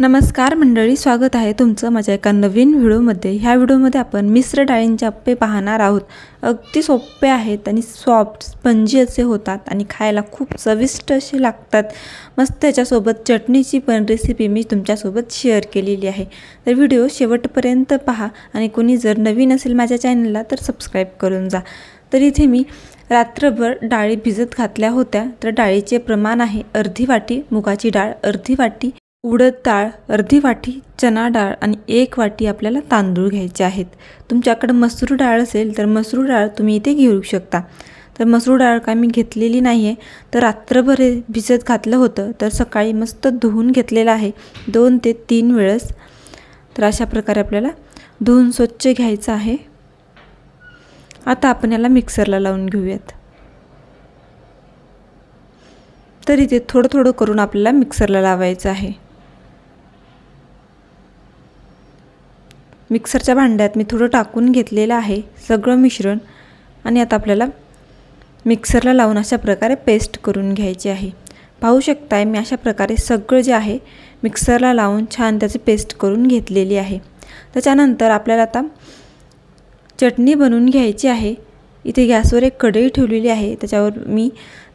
नमस्कार मंडळी स्वागत आहे तुमचं माझ्या एका नवीन व्हिडिओमध्ये. ह्या व्हिडिओमध्ये आपण मिश्र डाळींचे अप्पे पाहणार आहोत. अगदी सोपे आहेत आणि सॉफ्ट स्पंजी असे होतात आणि खायला खूप चविष्ट असे लागतात. मस्त त्याच्यासोबत चटणीची पण रेसिपी मी तुमच्यासोबत शेअर केलेली आहे. तर व्हिडिओ शेवटपर्यंत पहा आणि कोणी जर नवीन असेल माझ्या चॅनलला तर सबस्क्राईब करून जा. तर इथे मी रात्रभर डाळी भिजत घातल्या होत्या. तर डाळीचे प्रमाण आहे अर्धी वाटी मुगाची डाळ अर्धी वाटी उडद डाळ अर्धी वाटी चना डाळ आणि एक वाटी आपल्याला तांदूळ घ्यायचे आहेत. तुमच्याकडं मसूर डाळ असेल तर मसूर डाळ तुम्ही इथे घेऊ शकता. तर मसूर डाळ काय मी घेतलेली नाही आहे तर रात्रभर भिजत घातलं होतं तर सकाळी मस्त धुवून घेतलेलं आहे. दोन ते तीन वेळेस. तर अशा प्रकारे आपल्याला धुवून स्वच्छ घ्यायचं आहे. आता आपण याला मिक्सरला लावून घेऊयात. तर इथे थोडं थोडं करून आपल्याला मिक्सरला लावायचं आहे. मिक्सरच्या भांड्यात मी थोडं टाकून घेतलेलं आहे सगळं मिश्रण आणि आता आपल्याला मिक्सरला लावून अशा प्रकारे पेस्ट करून घ्यायची आहे. पाहू शकताय मी अशा प्रकारे सगळं जे आहे मिक्सरला लावून छान त्याची पेस्ट करून घेतलेली आहे. त्याच्यानंतर आपल्याला आता चटणी बनवून घ्यायची आहे. इथे गॅसवर एक कढई ठेवलेली आहे. त्याच्यावर मी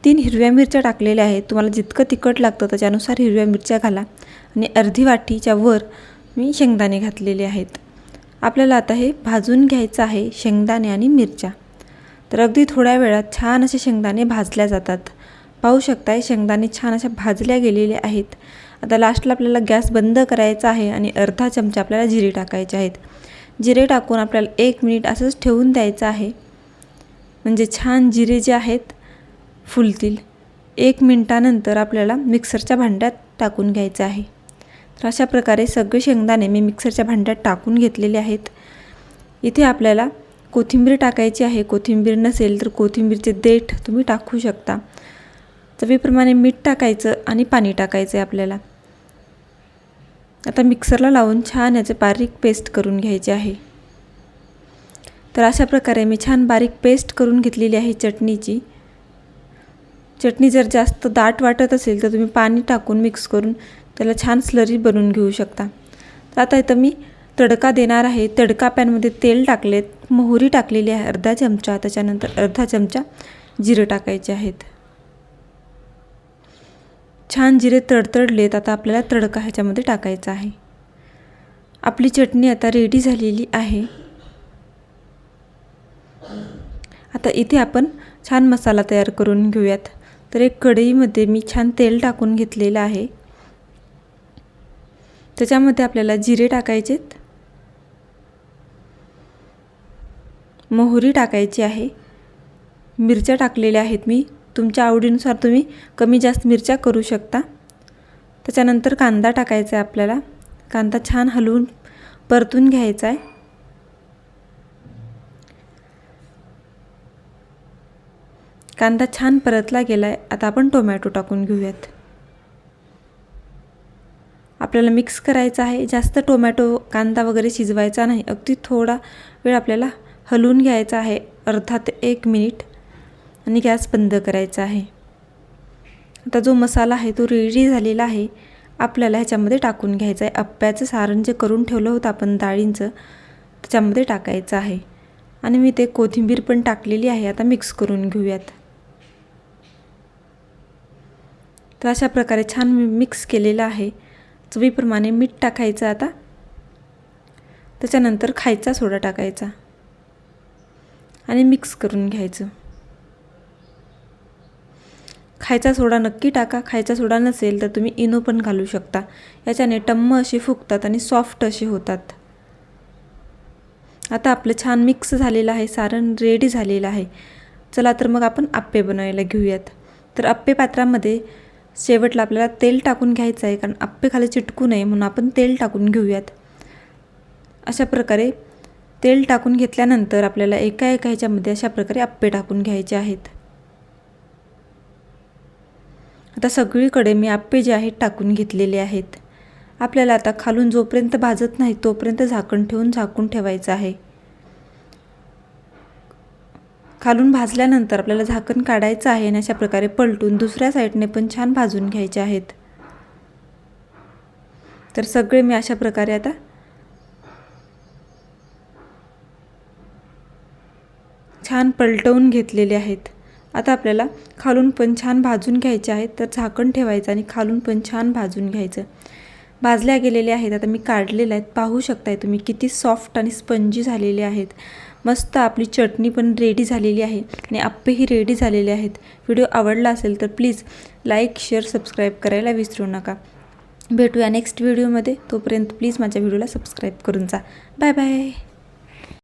तीन हिरव्या मिरच्या टाकलेल्या आहेत. तुम्हाला जितकं तिखट लागतं त्याच्यानुसार हिरव्या मिरच्या घाला. आणि अर्धी वाटीच्या वर मी शेंगदाणे घातलेले आहेत. आपल्याला आता हे भाजून घ्यायचं आहे शेंगदाणे आणि मिरच्या. तर अगदी थोड्या वेळात छान असे शेंगदाणे भाजल्या जातात. पाहू शकताय शेंगदाणे छान अशा भाजल्या गेलेले आहेत. आता लास्टला आपल्याला गॅस बंद करायचा आहे आणि अर्धा चमचा आपल्याला जिरे टाकायचे आहेत. जिरे टाकून आपल्याला एक मिनिट असंच ठेवून द्यायचं आहे. म्हणजे छान जिरे जे आहेत फुलतील. एक मिनटानंतर आपल्याला मिक्सरच्या भांड्यात टाकून घ्यायचं आहे. तर अशा प्रकारे सगळे शेंगदाणे मी मिक्सरच्या भांड्यात टाकून घेतलेले आहेत. इथे आपल्याला कोथिंबीर टाकायची आहे. कोथिंबीर नसेल तर कोथिंबीरचे देठ तुम्ही टाकू शकता. चवीप्रमाणे मीठ टाकायचं आणि पाणी टाकायचं आहे आपल्याला. आता मिक्सरला लावून छान याचे बारीक पेस्ट करून घ्यायचे आहे. तर अशा प्रकारे मी छान बारीक पेस्ट करून घेतलेली आहे चटणीची. चटणी जर जास्त दाट वाटत असेल तर तुम्ही पाणी टाकून मिक्स करून त्याला छान स्लरी बनवून घेऊ शकता. तर आता इथं मी तडका देणार आहे. तडका पॅनमध्ये तेल टाकलेत. मोहरी टाकलेली आहे. अर्धा चमचा. त्याच्यानंतर अर्धा चमचा जिरं टाकायचे आहेत. छान जिरे तडतडलेत. आता आपल्याला तडका ह्याच्यामध्ये टाकायचा आहे. आपली चटणी आता रेडी झालेली आहे. आता इथे आपण छान मसाला तयार करून घेऊयात. तर एक कढईमध्ये मी छान तेल टाकून घेतलेलं आहे. त्याच्यामध्ये आपल्याला जिरे टाकायचेत. मोहरी टाकायची आहे. मिरच्या टाकलेल्या आहेत मी. तुमच्या आवडीनुसार तुम्ही कमी जास्त मिरच्या करू शकता. त्याच्यानंतर कांदा टाकायचा आहे आपल्याला. कांदा छान हलवून परतून घ्यायचा आहे. कांदा छान परतला गेला आहे आता आपण टोमॅटो टाकून घेऊयात. आपल्याला मिक्स करायचा आहे. जास्त टोमॅटो कांदा वगैरे शिजवायचा नाही. अगदी थोडा वेळ आपल्याला हलवून घ्यायचा आहे. अर्थात एक मिनिट आणि गॅस बंद करायचा आहे. आता जो मसाला आहे तो रेडी झालेला आहे. आपल्याला ह्याच्यामध्ये टाकून घ्यायचं आहे. अप्प्याचं सारण जे करून ठेवलं होतं आपण डाळींचं त्याच्यामध्ये टाकायचं आहे. आणि मी ते कोथिंबीर पण टाकलेली आहे. आता मिक्स करून घेऊयात. तर अशा प्रकारे छान मी मिक्स केलेलं आहे. चवीप्रमाणे मीठ टाकायचं आता. त्याच्यानंतर खायचा सोडा टाकायचा. आणि मिक्स करून घ्यायचं. खायचा सोडा नक्की टाका. खायचा सोडा नसेल तर तुम्ही इनो पण घालू शकता. याच्याने टम्म असे फुगतात आणि सॉफ्ट असे होतात. आता आपलं छान मिक्स झालेलं आहे. सारण रेडी झालेलं आहे. चला तर मग आपण आप्पे बनवायला घेऊयात. तर आप्पे पात्रामध्ये शेवटला आपल्याला तेल टाकून घ्यायचं आहे कारण आप्पे खाली चिटकू नये म्हणून आपण तेल टाकून घेऊयात. अशा प्रकारे तेल टाकून घेतल्यानंतर आपल्याला एका एका ह्याच्यामध्ये अशा प्रकारे आप्पे टाकून घ्यायचे आहेत. आता सगळीकडे मी आप्पे जे आहेत टाकून घेतलेले आहेत. आपल्याला आता खालून जोपर्यंत भाजत नाही तोपर्यंत झाकण ठेवून झाकून ठेवायचं आहे. खालून भाजल्यानंतर आपल्याला झाकण काढायचं आहे आणि अशा प्रकारे पलटून दुसऱ्या साईडने पण छान भाजून घ्यायचे आहेत. तर सगळे मी अशा प्रकारे आता छान पलटवून घेतलेले आहेत. आता आपल्याला खालून पण छान भाजून घ्यायचे आहेत तर झाकण ठेवायचं आणि खालून पण छान भाजून घ्यायचं. भाजल्या गेलेले आहेत आता मी काढलेले आहेत. पाहू शकताय तुम्ही किती सॉफ्ट आणि स्पंजी झालेले आहेत. मस्त आपली चटणी पण रेडी झालेली आहे आणि आप्पेही रेडी झालेले आहेत. व्हिडिओ आवडला असेल तर प्लीज लाईक शेअर सबस्क्राईब करायला विसरू नका. भेटूया नेक्स्ट व्हिडिओमध्ये तोपर्यंत प्लीज माझ्या व्हिडिओला सबस्क्राईब करून जा. Bye bye